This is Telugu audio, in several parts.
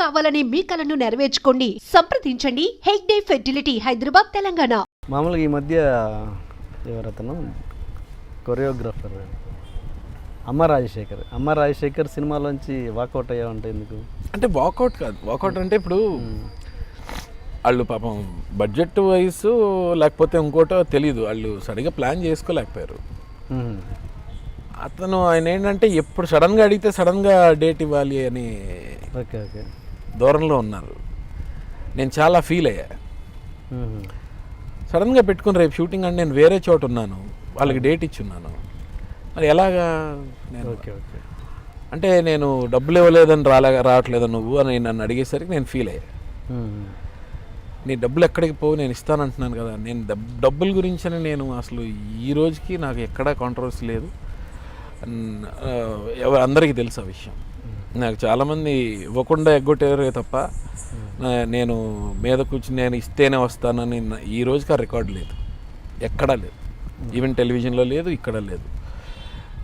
కావాలనే మీ కలను నెరవేర్చుకోండి. సంప్రదించండి. హెగ్డే ఫెర్టిలిటీ హైదరాబాద్ తెలంగాణ. మామూలుగా ఈ మధ్య ఎవరతను? కొరియోగ్రాఫర్. అమ్మ రాజశేఖర్. అమ్మ రాజశేఖర్ సినిమాలోంచి వాకౌట్ అయ్యా ఉంటే ఎందుకు? అంటే వాకౌట్ కాదు. వాకౌట్ అంటే ఇప్పుడు వాళ్ళు పాపం బడ్జెట్ వైస్ లేకపోతే ఇంకోటో తెలియదు వాళ్ళు సరిగా ప్లాన్ చేసుకోలేకపోయారు. మ్మ్. అతను ఆయన ఏంటంటే ఎప్పుడు సడన్గా అడిగితే సడన్గా డేట్ ఇవ్వాలి అని ఓకే ఓకే. దూరంలో ఉన్నారు. నేను చాలా ఫీల్ అయ్యా. సడన్గా పెట్టుకుని రేపు షూటింగ్ అంటే నేను వేరే చోట ఉన్నాను. వాళ్ళకి డేట్ ఇచ్చున్నాను. మరి ఎలాగా? నేను ఓకే ఓకే అంటే నేను డబ్బులు ఇవ్వలేదని రాలే రావట్లేదు నువ్వు అని నన్ను అడిగేసరికి నేను ఫీల్ అయ్యా. మ్మ్. నీ డబ్బులు ఎక్కడికి పోవు? నేను ఇస్తానంటున్నాను కదా. నేను డబ్ డబ్బుల గురించని నేను అసలు ఈ రోజుకి నాకు ఎక్కడా కాంట్రవర్సీ లేదు. అందరికీ తెలుసు ఆ విషయం. నాకు చాలామంది ఇవ్వకుండా ఎగ్గొట్టారే తప్ప నా- నేను మీద కూర్చుని నేను ఇస్తేనే వస్తానని ఈ రోజుకి ఆ రికార్డు లేదు. ఎక్కడా లేదు. ఈవెన్ టెలివిజన్లో లేదు ఇక్కడ లేదు.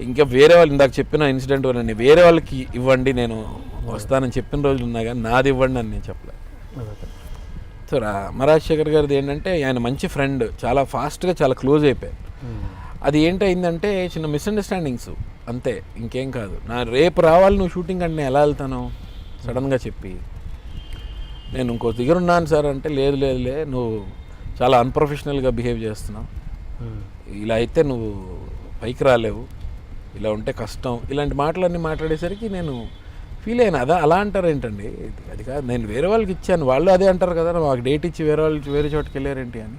ఇంకా వేరే వాళ్ళు ఇందాక చెప్పిన ఇన్సిడెంట్ వల్ల వేరే వాళ్ళకి ఇవ్వండి నేను వస్తానని చెప్పిన రోజులు ఉన్నాయి కానీ నాది ఇవ్వండి అని నేను చెప్పలేదు. సో రా మరాజశేఖర్ గారిది ఏంటంటే ఆయన మంచి ఫ్రెండ్ చాలా ఫాస్ట్గా చాలా క్లోజ్ అయిపోయారు. మ్మ్. అది ఏంటయిందంటే చిన్న మిస్అండర్స్టాండింగ్స్ అంతే ఇంకేం కాదు. నా రేపు రావాలి నువ్వు షూటింగ్ అంటే నేను ఎలా వెళ్తాను? సడన్గా చెప్పి. నేను ఇంకో దగ్గర ఉన్నాను సార్ అంటే లేదు లేదులే నువ్వు చాలా అన్ప్రొఫెషనల్గా బిహేవ్ చేస్తున్నావు. మ్మ్. ఇలా అయితే నువ్వు పైకి రాలేవు. ఇలా ఉంటే కష్టం. ఇలాంటి మాటలన్నీ మాట్లాడేసరికి నేను ఫీల్ అయినా. అదా అలా అంటారు ఏంటండి అది కాదు నేను వేరే వాళ్ళకి ఇచ్చాను. వాళ్ళు అదే అంటారు కదా మాకు డేట్ ఇచ్చి వేరే వాళ్ళు వేరే చోటుకి వెళ్ళారేంటి అని.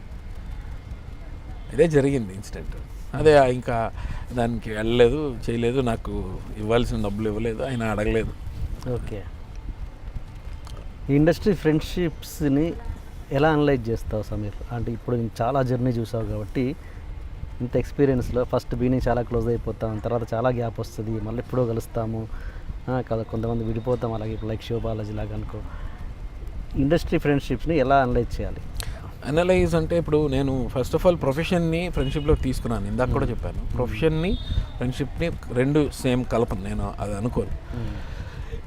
ఇదే జరిగింది ఇన్సిడెంట్. అదే ఇంకా దానికి వెళ్ళలేదు చేయలేదు నాకు ఇవ్వాల్సిన డబ్బులు ఇవ్వలేదు ఆయన అడగలేదు. ఓకే. ఇండస్ట్రీ ఫ్రెండ్షిప్స్ని ఎలా అనలైజ్ చేస్తావు సమీర్? అంటే ఇప్పుడు నేను చాలా జర్నీ చూసావు కాబట్టి ఇంత ఎక్స్పీరియన్స్లో ఫస్ట్ బీని చాలా క్లోజ్ అయిపోతాం తర్వాత చాలా గ్యాప్ వస్తుంది మళ్ళీ ఎప్పుడో కలుస్తాము. కదా కొంతమంది విడిపోతాం అలాగే ఇప్పుడు లైక్ శివబాలాజీ లాగా అనుకో. ఇండస్ట్రీ ఫ్రెండ్షిప్స్ని ఎలా అనలైజ్ చేయాలి? అనలైజ్ అంటే ఇప్పుడు నేను ఫస్ట్ ఆఫ్ ఆల్ ప్రొఫెషన్ని ఫ్రెండ్షిప్లోకి తీసుకున్నాను. ఇందాక కూడా చెప్పాను. ప్రొఫెషన్ని ఫ్రెండ్షిప్ని రెండు సేమ్ కలపను. నేను అది అనుకోను.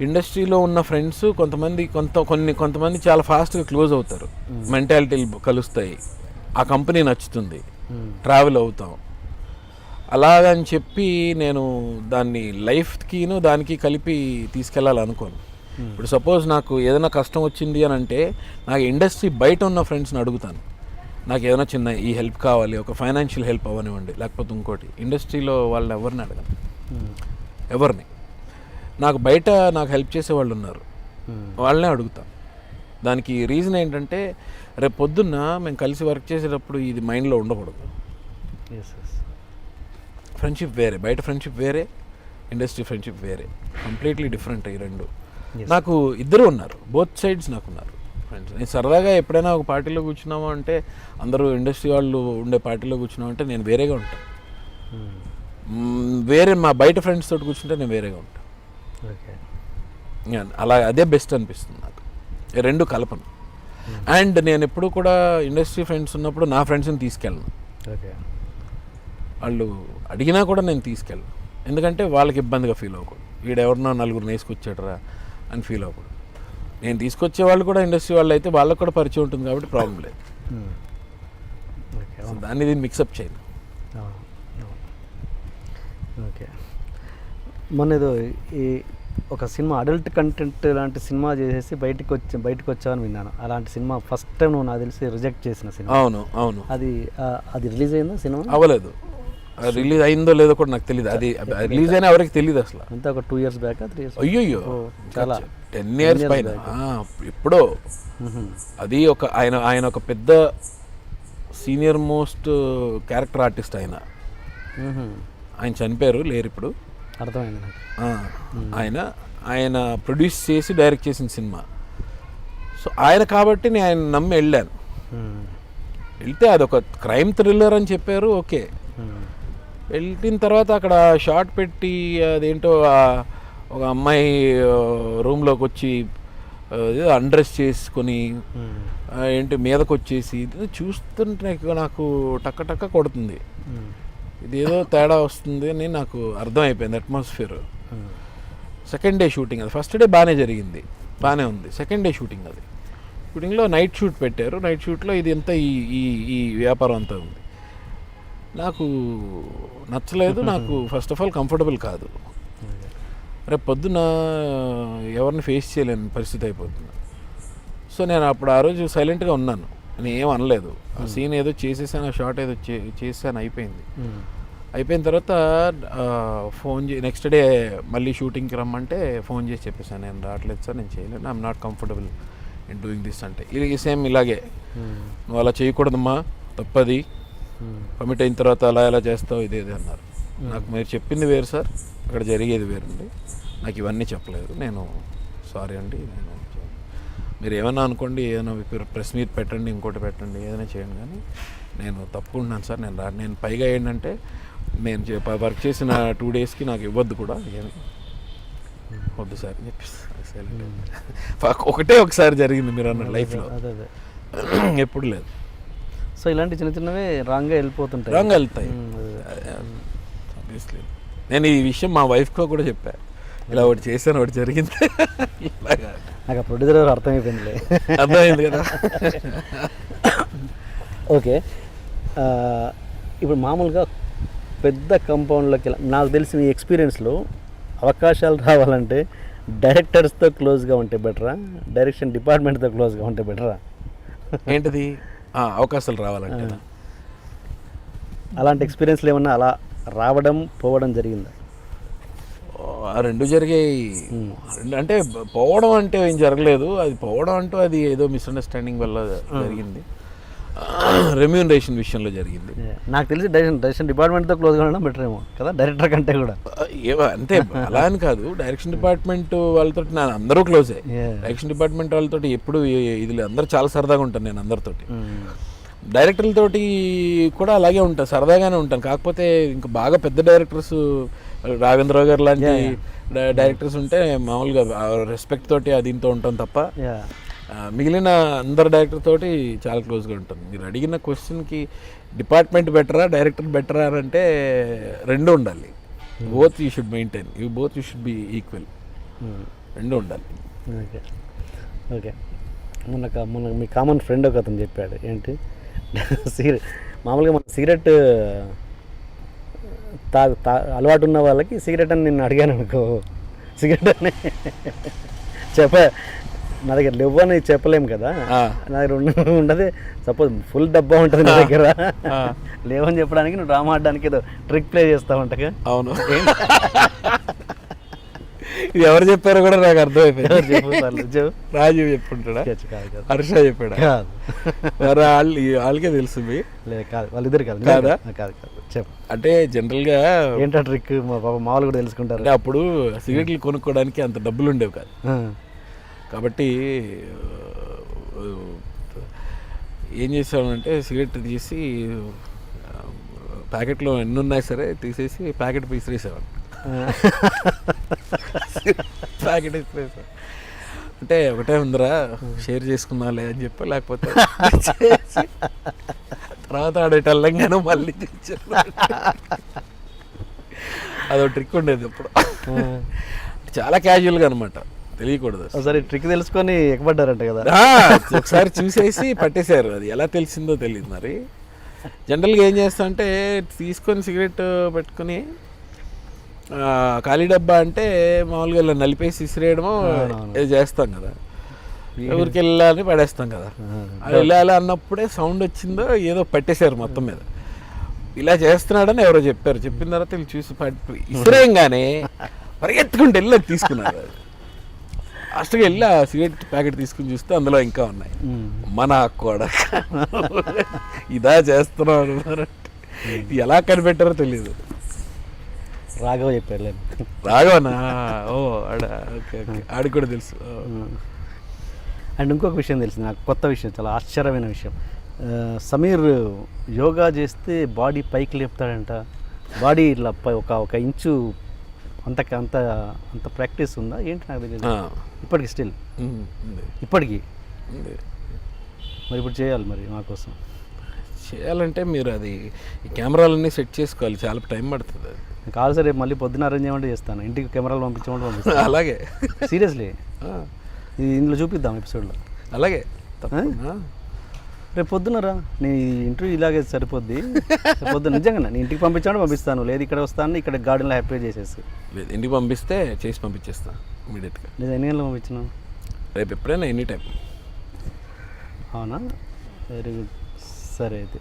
ఇండస్ట్రీలో ఉన్న ఫ్రెండ్స్ కొంతమంది కొంత కొన్ని కొంతమంది చాలా ఫాస్ట్గా క్లోజ్ అవుతారు. మెంటాలిటీలు కలుస్తాయి. ఆ కంపెనీ నచ్చుతుంది. ట్రావెల్ అవుతాం. అలాగని చెప్పి నేను దాన్ని లైఫ్కిను దానికి కలిపి తీసుకెళ్ళాలనుకోను. ఇప్పుడు సపోజ్ నాకు ఏదైనా కష్టం వచ్చింది అని అంటే నాకు ఇండస్ట్రీ బయట ఉన్న ఫ్రెండ్స్ని అడుగుతాను. నాకు ఏదైనా చిన్న ఈ హెల్ప్ కావాలి ఒక ఫైనాన్షియల్ హెల్ప్ అవ్వనివ్వండి లేకపోతే ఇంకోటి. ఇండస్ట్రీలో వాళ్ళని ఎవరిని అడగను? ఎవరిని? నాకు బయట నాకు హెల్ప్ చేసే వాళ్ళు ఉన్నారు. వాళ్ళనే అడుగుతాను దానికి రీజన్ ఏంటంటే రేపు పొద్దున్న మేము కలిసి వర్క్ చేసేటప్పుడు ఇది మైండ్లో ఉండకూడదు. ఎస్ ఎస్ ఫ్రెండ్షిప్ వేరే. బయట ఫ్రెండ్షిప్ వేరే ఇండస్ట్రీ ఫ్రెండ్షిప్ వేరే. కంప్లీట్లీ డిఫరెంట్ ఈ రెండు. నాకు ఇద్దరు ఉన్నారు. బోత్ సైడ్స్ నాకు ఉన్నారు ఫ్రెండ్స్ నేను సరదాగా ఎప్పుడైనా ఒక పార్టీలో కూర్చున్నాము అంటే అందరూ ఇండస్ట్రీ వాళ్ళు ఉండే పార్టీలో కూర్చున్నాము అంటే నేను వేరేగా ఉంటాను మ్మ్, వేరే మా బయట ఫ్రెండ్స్ తోటి కూర్చుంటే నేను వేరేగా ఉంటాను అలా అదే బెస్ట్ అనిపిస్తుంది నాకు. రెండు కలపను. అండ్ నేను ఎప్పుడు కూడా ఇండస్ట్రీ ఫ్రెండ్స్ ఉన్నప్పుడు నా ఫ్రెండ్స్ని తీసుకెళ్ళను. ఓకే వాళ్ళు అడిగినా కూడా నేను తీసుకెళ్ళను. ఎందుకంటే వాళ్ళకి ఇబ్బందిగా ఫీల్ అవ్వకూడదు. వీడు ఎవరినో నలుగురు వేసుకొచ్చాడరా. అని ఫీల్ అవ్వకూడదు. నేను తీసుకొచ్చే వాళ్ళు కూడా ఇండస్ట్రీ వాళ్ళు అయితే వాళ్ళకి కూడా పరిచయం ఉంటుంది కాబట్టి ప్రాబ్లం లేదు. ఓకే సో దాన్ని దీన్ని మిక్సప్ చేయను. ఓకే మొన్న ఏదో ఈ ఒక సినిమా అడల్ట్ కంటెంట్ లాంటి సినిమా చేసేసి బయటికి వచ్చి బయటకు వచ్చావని విన్నాను. అలాంటి సినిమా ఫస్ట్ టైం నువ్వు నాకు తెలిసి రిజెక్ట్ చేసిన సినిమా. అవును అవును. అది అది రిలీజ్ అయిందా సినిమా? అవ్వలేదు. రిలీజ్ అయిందో లేదో కూడా నాకు తెలియదు అది రిలీజ్ అయినా ఎవరికి తెలియదు అసలు. అంతా ఒక two years back three years అయ్యో చాలా. టెన్ ఇయర్స్ పైన. ఎప్పుడో. అది ఒక ఆయన ఆయన ఒక పెద్ద సీనియర్ మోస్ట్ క్యారెక్టర్ ఆర్టిస్ట్ ఆయన. ఆయన చనిపోయారు లేరు ఇప్పుడు. అర్థమైంది ఆయన ఆయన ప్రొడ్యూస్ చేసి డైరెక్ట్ చేసిన సినిమా. సో ఆయన కాబట్టి నేను ఆయన నమ్మి వెళ్ళాను. వెళ్తే అదొక క్రైమ్ థ్రిల్లర్ అని చెప్పారు ఓకే. వెళ్ళిన తర్వాత అక్కడ షార్ట్ పెట్టి అదేంటో ఒక అమ్మాయి రూమ్లోకి వచ్చి అండ్రెస్ చేసుకొని ఏంటి మీదకి వచ్చేసి చూస్తుంటే నాకు- టక్క టక్క కొడుతుంది. మ్మ్. ఇది ఏదో తేడా వస్తుంది అని నాకు అర్థమైపోయింది అట్మాస్ఫియర్. సెకండ్ డే షూటింగ్ అది. ఫస్ట్ డే బాగానే జరిగింది. బాగానే ఉంది. సెకండ్ డే షూటింగ్ అది. షూటింగ్లో నైట్ షూట్ పెట్టారు. నైట్ షూట్లో ఇది ఎంత ఈ ఈ వ్యాపారం అంతా ఉంది. నాకు నచ్చలేదు నాకు ఫస్ట్ ఆఫ్ ఆల్ కంఫర్టబుల్ కాదు. రేపు పొద్దున ఎవరిని ఫేస్ చేయలేని పరిస్థితి అయిపోతుంది. సో నేను అప్పుడు ఆ రోజు సైలెంట్గా ఉన్నాను. నేను ఏం అనలేదు. ఆ సీన్ ఏదో చేసేసాను ఆ షార్ట్ ఏదో చే చేసాను అయిపోయింది. అయిపోయిన తర్వాత ఫోన్ చే నెక్స్ట్ డే మళ్ళీ షూటింగ్కి రమ్మంటే ఫోన్ చేసి చెప్పేసాను నేను రావట్లేదు సార్ నేను చేయలేను. I'm not comfortable in doing this అంటే. ఇది సేమ్ ఇలాగే. నువ్వు అలా చేయకూడదమ్మా. తప్పది. కమిట్ అయిన తర్వాత అలా ఎలా చేస్తావు ఇది ఇది అన్నారు. నాకు మీరు చెప్పింది వేరు సార్. అక్కడ జరిగేది వేరండి. నాకు ఇవన్నీ చెప్పలేదు. నేను సారీ అండి నేను మీరు ఏమన్నా అనుకోండి ఏదైనా ప్రెస్ మీట్ పెట్టండి ఇంకోటి పెట్టండి ఏదైనా చేయండి కానీ నేను తప్పుకుంటున్నాను సార్. నేను రా నేను పైగా ఏంటంటే నేను వర్క్ చేసిన టూ డేస్కి నాకు ఇవ్వద్దు కూడా ఏమి? వద్దు సార్ అని చెప్పి సైలెంట్ ఒకటే ఒకసారి జరిగింది మీరు అన్న లైఫ్లో. ఎప్పుడు లేదు. సో ఇలాంటి చిన్న చిన్నవి రాంగ్గా వెళ్ళిపోతుంటాయి. రాంగ్ వెళ్తాయి. నేను ఈ విషయం మా వైఫ్తో కూడా చెప్పా. ఇలా ఒకటి చేశాను ఒకటి జరిగింది. నాకు ప్రొడ్యూసర్ గారు అర్థమైపోయిందిలే. అర్థమైంది కదా? ఓకే. ఇప్పుడు మామూలుగా పెద్ద కంపౌండ్లోకి నాకు తెలిసిన ఈ ఎక్స్పీరియన్స్లో అవకాశాలు రావాలంటే డైరెక్టర్స్తో క్లోజ్గా ఉంటే బెటరా డైరెక్షన్ డిపార్ట్మెంట్తో క్లోజ్గా ఉంటే బెటరా ఏంటిది? అవకాశాలు రావాలంటే. అలాంటి ఎక్స్పీరియన్స్లు ఏమన్నా అలా రావడం పోవడం జరిగిందా? రెండు జరిగాయి. అంటే పోవడం అంటే ఏం జరగలేదు. అది పోవడం అంటూ అది ఏదో మిస్అండర్స్టాండింగ్ వల్ల జరిగింది. రెమ్యూనరేషన్ విషయంలో జరిగింది. నాకు తెలిసి డైరెక్షన్ డైరెక్షన్ డిపార్ట్మెంట్తో క్లోజ్గా ఉండడం బెటర్ ఏమో కదా డైరెక్టర్ కంటే కూడా. ఏవో అంటే అలా అని కాదు డైరెక్షన్ డిపార్ట్మెంట్ వాళ్ళతో నా అందరూ క్లోజే. డైరెక్షన్ డిపార్ట్మెంట్ వాళ్ళతో ఎప్పుడు ఇది అందరూ చాలా సరదాగా ఉంటాను నేను అందరితోటి. డైరెక్టర్లతోటి కూడా అలాగే ఉంటాను సరదాగానే ఉంటాను. కాకపోతే ఇంకా బాగా పెద్ద డైరెక్టర్స్ రాఘవేంద్రరావు గారు లాంటి డైరెక్టర్స్ ఉంటే మామూలుగా రెస్పెక్ట్ తోటి దీంతో ఉంటాం తప్ప. మిగిలిన అందరు డైరెక్టర్ తోటి చాలా క్లోజ్గా ఉంటుంది మీరు అడిగిన క్వశ్చన్కి డిపార్ట్మెంట్ బెటరా డైరెక్టర్ బెటరా అని అంటే రెండు ఉండాలి. Both you should maintain you both you should be equal రెండు ఉండాలి. ఓకే. ఓకే. మొన్న కా- మొన్న మీ కామన్ ఫ్రెండ్ ఒక అతను చెప్పాడు. ఏంటి? సిగరెట్ మామూలుగా మన సిగరెట్ తా తా అలవాటు ఉన్న వాళ్ళకి సిగరెట్ అని నేను అడిగాను అనుకో. సిగరెట్ అని చెప్ప నా దగ్గర లేవని చెప్పలేం కదా. ఆ. నా దగ్గర ఉండదే. సపోజ్ ఫుల్ డబ్బా ఉంటుంది నా దగ్గర. లేవని చెప్పడానికి నువ్వు డ్రామా ఆడడానికి ఏదో ట్రిక్ ప్లే చేస్తావు ఉంటగా. అవును. ఇది ఎవరు చెప్పారో కూడా నాకు అర్థమైపోయింది. రాజీవ్ చెప్పుంటాడా? కాదు, కాదు, కాదు. హర్ష చెప్పాడా? కాదు. మరి వాళ్ళు వాళ్ళకే తెలుసు కాదు. వాళ్ళిద్దరు కాదు. కాదా? కాదు కాదు చెప్పు. అంటే జనరల్గా ఏంటో ట్రిక్? మా పాప మా వాళ్ళు కూడా తెలుసుకుంటారు. అప్పుడు సిగరెట్లు కొనుక్కోవడానికి అంత డబ్బులు ఉండేవి కాదు. కాబట్టి ఏం చేసామంటే సిగరెట్ తీసి ప్యాకెట్లో ఎన్ని ఉన్నాయి సరే తీసేసి ప్యాకెట్ విసిరేసేవాడు ఆ. ప్యాకెట్ విసిరేసాడు అంటే ఒకటే ఉందిరా షేర్ చేసుకున్నాలే అని చెప్పి లేకపోతే తర్వాత ఆడేటల్లంగానే మళ్ళీ తెచ్చారు అదో ట్రిక్ ఉండేది అప్పుడు చాలా క్యాజువల్గా అనమాట తెలియకూడదు ఒకసారి ట్రిక్ తెలుసుకొని ఎక్కబడ్డారంట కదా. ఒకసారి చూసేసి పట్టేశారు. అది ఎలా తెలిసిందో తెలియదు మరి. జనరల్గా ఏం చేస్తా అంటే తీసుకొని సిగరెట్ పెట్టుకొని ఖాళీ డబ్బా అంటే మామూలుగా ఇలా నలిపేసి ఇసిరేయడమో. ఏదో చేస్తాం కదా. ఊరికి వెళ్ళాలని పడేస్తాం కదా. అది వెళ్ళాలి అన్నప్పుడే సౌండ్ వచ్చిందో ఏదో పట్టేశారు మొత్తం మీద. ఇలా చేస్తున్నాడని ఎవరో చెప్పారు. చెప్పిన తర్వాత వీళ్ళు చూసి పట్టి ఇసిరేయంగానే పరిగెత్తుకుంటూ వెళ్ళి తీసుకున్నారు. లాస్ట్గా వెళ్ళి ఆ సిగరెట్ ప్యాకెట్ తీసుకుని చూస్తే అందులో ఇంకా ఉన్నాయి. మన కూడా ఇదా చేస్తున్నాడు ఇది ఎలా కనిపెట్టారో తెలియదు రాఘవ చెప్పారు రాఘవనా? ఓ ఆడ. Okay okay. ఆడికి కూడా తెలుసు. అండ్ ఇంకొక విషయం తెలిసింది నాకు కొత్త విషయం చాలా ఆశ్చర్యమైన విషయం. సమీర్ యోగా చేస్తే బాడీ పైకి లేపుతాడంట. బాడీ ఇట్లా ఒక ఒక ఇంచు అంత అంత అంత ప్రాక్టీస్ ఉందా? ఏంటి నాకు తెలియదు ఇప్పటికి స్టిల్? ఇప్పటికి. మరి ఇప్పుడు చేయాలి మరి మా కోసం. చేయాలంటే మీరు అది ఈ కెమెరాలన్నీ సెట్ చేసుకోవాలి. చాలా టైం పడుతుంది అది. కావాలి రేపు మళ్ళీ పొద్దున అరేంజ్ చేయమంటే చేస్తాను. ఇంటికి కెమెరాలు పంపించమంటే పంపిస్తాను. అలాగే. సీరియస్లీ? ఇది ఇందులో చూపిద్దాం ఎపిసోడ్లో. అలాగే. తప్పకుండా. రేపు పొద్దునరా నీ ఇంటర్వ్యూ ఇలాగే సరిపోద్ది. రేపు పొద్దున నిజంగా నేను ఇంటికి పంపించాను పంపిస్తాను. లేదు ఇక్కడ వస్తాను ఇక్కడ గార్డెన్లో హ్యాపీగా చేసేసి. లేదు ఇంటికి పంపిస్తే చేసి పంపించేస్తా ఇమీడియట్గా నేను ఎన్ని గంటలు పంపించినావు? రేపు ఎప్పుడైనా ఎనీ టైం. అవునా? Very good. సరే అయితే.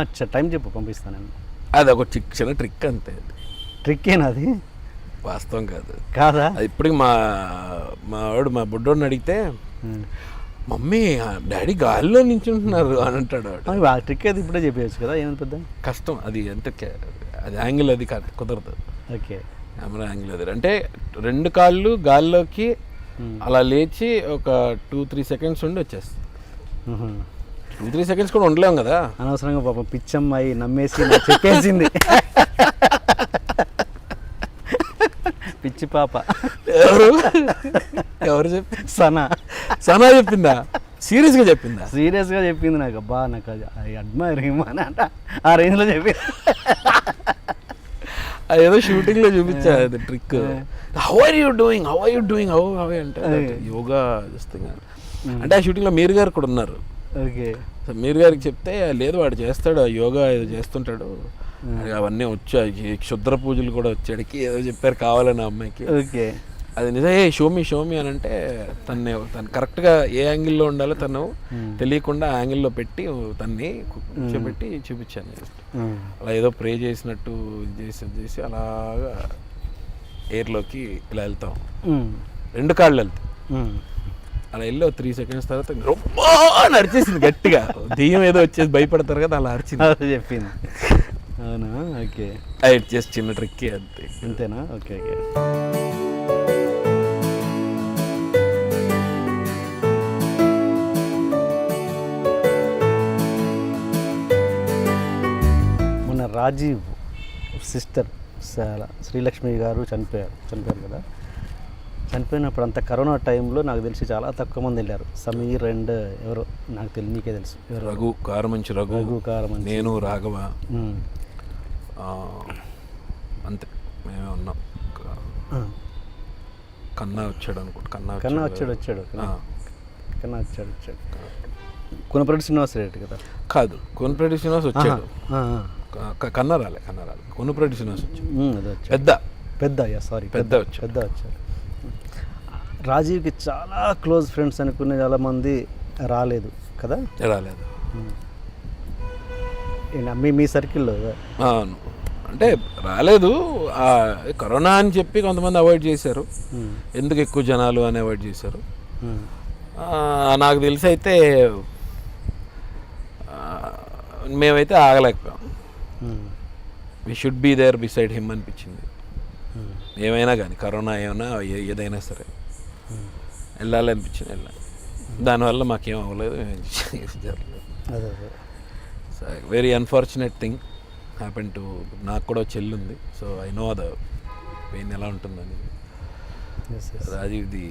అచ్చా టైం చెప్పు పంపిస్తాను నేను. అది ఒక చిన్న ట్రిక్ అంతే అది. ట్రిక్ ఏనా అది? వాస్తవం కాదు. కాదా? ఇప్పటికి మా మా వాడు మా బుడ్డోడిని అడిగితే. మమ్మీ డాడీ గాలిలో నించుంటున్నారు అని అంటాడు ట్రిక్ అయితే ఇప్పుడే చెప్పేయచ్చు కదా ఏమైనా పెద్ద? కష్టం అది అంటే అది యాంగిల్ అది కుదరదు. ఓకే. కెమెరా యాంగిల్ అది. అంటే రెండు కాళ్ళు గాల్లోకి. అలా లేచి ఒక టూ త్రీ సెకండ్స్ ఉండి వచ్చేస్తుంది. టూ త్రీ సెకండ్స్ కూడా ఉండలేం కదా. అనవసరంగా పాపం పిచ్చమ్మాయి నమ్మేసి చెప్పేసింది. పిచ్చి పాప. ఎవరు? ఎవరు చెప్పి? సనా. సనా చెప్పిందా? సీరియస్గా చెప్పిందా? సీరియస్గా చెప్పింది నాకు. అబ్బా నాకు అది ఐ అడ్మైర్ హిమ్ అని అంట ఆ రేంజ్లో చెప్పింది అది ఏదో షూటింగ్లో చూపించా అది trick how are you doing how are you doing how how అంటే యోగా చేస్తున్నా అంటే ఆ షూటింగ్లో మీరు గారు కూడా ఉన్నారు. ఓకే. సో మీరు గారికి చెప్తే లేదు వాడు చేస్తాడు ఆ యోగా ఏదో చేస్తుంటాడు. అవన్నీ వచ్చాయి. క్షుద్ర పూజలు కూడా వచ్చాడికి ఏదో చెప్పారు కావాలని అమ్మాయికి. ఓకే. అది నిజమే. షోమి షోమి అని అంటే తన్ని తను కరెక్ట్గా ఏ యాంగిల్లో ఉండాలో తను తెలియకుండా యాంగిల్లో పెట్టి తన్ని కూర్చోబెట్టి చూపించాను అలా ఏదో ప్రే చేసినట్టు చేసి చేసి అలాగా ఎయిర్లోకి ఇలా వెళ్తాం. రెండు కాళ్ళు వెళ్తాం అలా వెళ్ళి త్రీ సెకండ్స్ తర్వాత రొమ్మా అని అరిచేసింది గట్టిగా. దెయ్యం ఏదో వచ్చేసి భయపడతారు కదా అలా అరిచింది. చెప్పింది. అవునా? ఓకే. అది జస్ట్ చిన్న ట్రిక్ అంతే. అంతేనా? Okay okay. Rajiv sister Srilakshmi garu చనిపోయారు చనిపోయారు కదా. చనిపోయినప్పుడు అంత కరోనా టైంలో నాకు తెలిసి చాలా తక్కువ మంది వెళ్ళారు. సమీర్ అండ్ ఎవరో నాకు తెలియదు నీకే తెలుసు. రఘు కారు మంచి రఘు. రఘు కారమంచి. నేను రాఘవ. అంతే. మేమే ఉన్నాం. కన్నా వచ్చాడు అనుకుంటా. కన్నా కన్నా వచ్చాడు. వచ్చాడు కన్నా వచ్చాడు వచ్చాడు. కునపరెడ్డి శ్రీనివాస్ రెడ్డి కదా? కాదు కొనుప్రెడ్డి శ్రీనివాస్ వచ్చాడు. కన్నా రాలే కన్నా రాలే కొనుప్రెడ్డి శ్రీనివాస్ వచ్చాడు. పెద్ద. పెద్ద అయ్యా సారీ పెద్ద వచ్చాడు. పెద్ద వచ్చాడు. రాజీవ్కి చాలా క్లోజ్ ఫ్రెండ్స్ అనుకునే చాలా మంది రాలేదు కదా? రాలేదు. మీ మీ సర్కిల్లో అవును. అంటే రాలేదు. కరోనా అని చెప్పి కొంతమంది అవాయిడ్ చేశారు. ఎందుకు ఎక్కువ జనాలు అని అవాయిడ్ చేశారు? నాకు తెలిసి అయితే మేమైతే ఆగలేకపోయాం. We should be there beside him అనిపించింది. ఏమైనా కానీ కరోనా ఏమైనా ఏదైనా సరే. వెళ్ళాలి అనిపించింది వెళ్ళాలి. దానివల్ల మాకేం అవ్వలేదు అదే అదే. Very unfortunate thing happen to నాకు కూడా ఒక చెల్లి ఉంది so I know the pain ఎలా ఉంటుందని. Yes రాజీవ్ది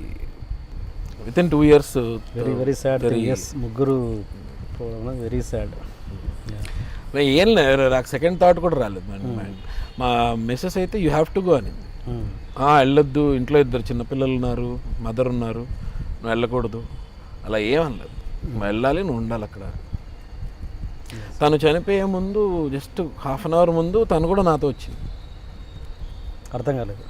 within two years very very sad ముగ్గురు పోవడం వెరీ సాడ్ ఏం లేదు నాకు సెకండ్ థాట్ కూడా రాలేదు. మా మిస్సెస్ అయితే యూ హ్యావ్ టు గో అని "ఆ, వెళ్ళొద్దు ఇంట్లో ఇద్దరు చిన్నపిల్లలు ఉన్నారు మదర్ ఉన్నారు నువ్వు వెళ్ళకూడదు. అలా ఏమనలేదు నువ్వు వెళ్ళాలి నువ్వు ఉండాలి అక్కడ. తను చనిపోయే ముందు జస్ట్ హాఫ్ అన్ అవర్ ముందు తను కూడా నాతో వచ్చింది. అర్థం కాలేదు.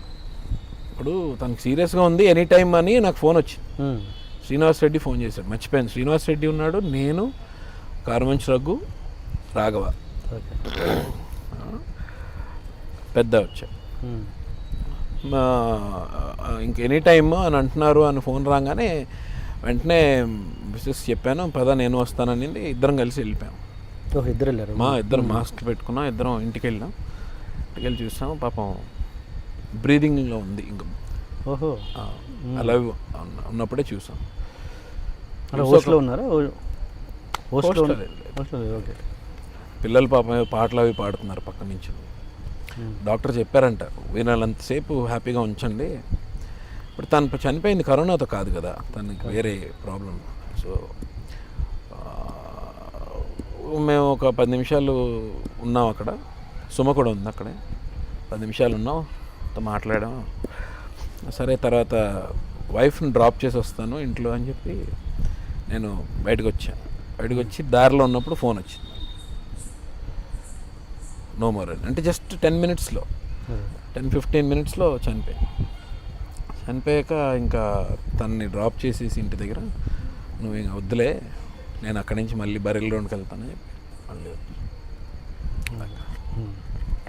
ఇప్పుడు తనకు సీరియస్గా ఉంది ఎనీ టైం అని నాకు ఫోన్ వచ్చింది. శ్రీనివాస్ రెడ్డి ఫోన్ చేశాడు. మర్చిపోయాను. శ్రీనివాస్ రెడ్డి ఉన్నాడు నేను కార్మంచ్ రఘు రాఘవ. పెద్ద వచ్చాడు మా ఇంక ఎనీ టైమ్ అని అంటున్నారు అని ఫోన్ రాగానే వెంటనే మిస్సెస్ చెప్పాను పద నేను వస్తానని ఇద్దరం కలిసి వెళ్ళిపోయాం. ఇద్దరు వెళ్ళారు. మా ఇద్దరం మాస్క్ పెట్టుకున్నాం ఇద్దరం ఇంటికి వెళ్ళాం. ఇంటికి వెళ్ళి చూసాం పాపం బ్రీదింగ్లో ఉంది ఇంక. ఓహో. అలా ఉన్నప్పుడే చూసాం. ఓకే. పిల్లలు పాపం పాటలు అవి పాడుతున్నారు పక్క నుంచి. డాక్టర్ చెప్పారంట వీళ్ళంతసేపు హ్యాపీగా ఉంచండి. ఇప్పుడు తను చనిపోయింది కరోనాతో కాదు కదా తనకి వేరే ప్రాబ్లం. సో మేము ఒక పది నిమిషాలు ఉన్నాం అక్కడ. సుమ కూడా ఉంది అక్కడే. పది నిమిషాలు ఉన్నాం తో మాట్లాడాం. సరే తర్వాత వైఫ్ని డ్రాప్ చేసి వస్తాను ఇంట్లో అని చెప్పి నేను బయటకు వచ్చాను. బయటకు వచ్చి దారిలో ఉన్నప్పుడు ఫోన్ వచ్చింది. నో మోర్ అని అంటే జస్ట్ టెన్ మినిట్స్లో టెన్ ఫిఫ్టీన్ మినిట్స్లో చనిపోయి. చనిపోయాక ఇంకా తనని డ్రాప్ చేసేసి ఇంటి దగ్గర నువ్వు ఇంకా వద్దులే నేను అక్కడి నుంచి మళ్ళీ బరెల్ గ్రౌండ్కి వెళ్తానని చెప్పి మళ్ళీ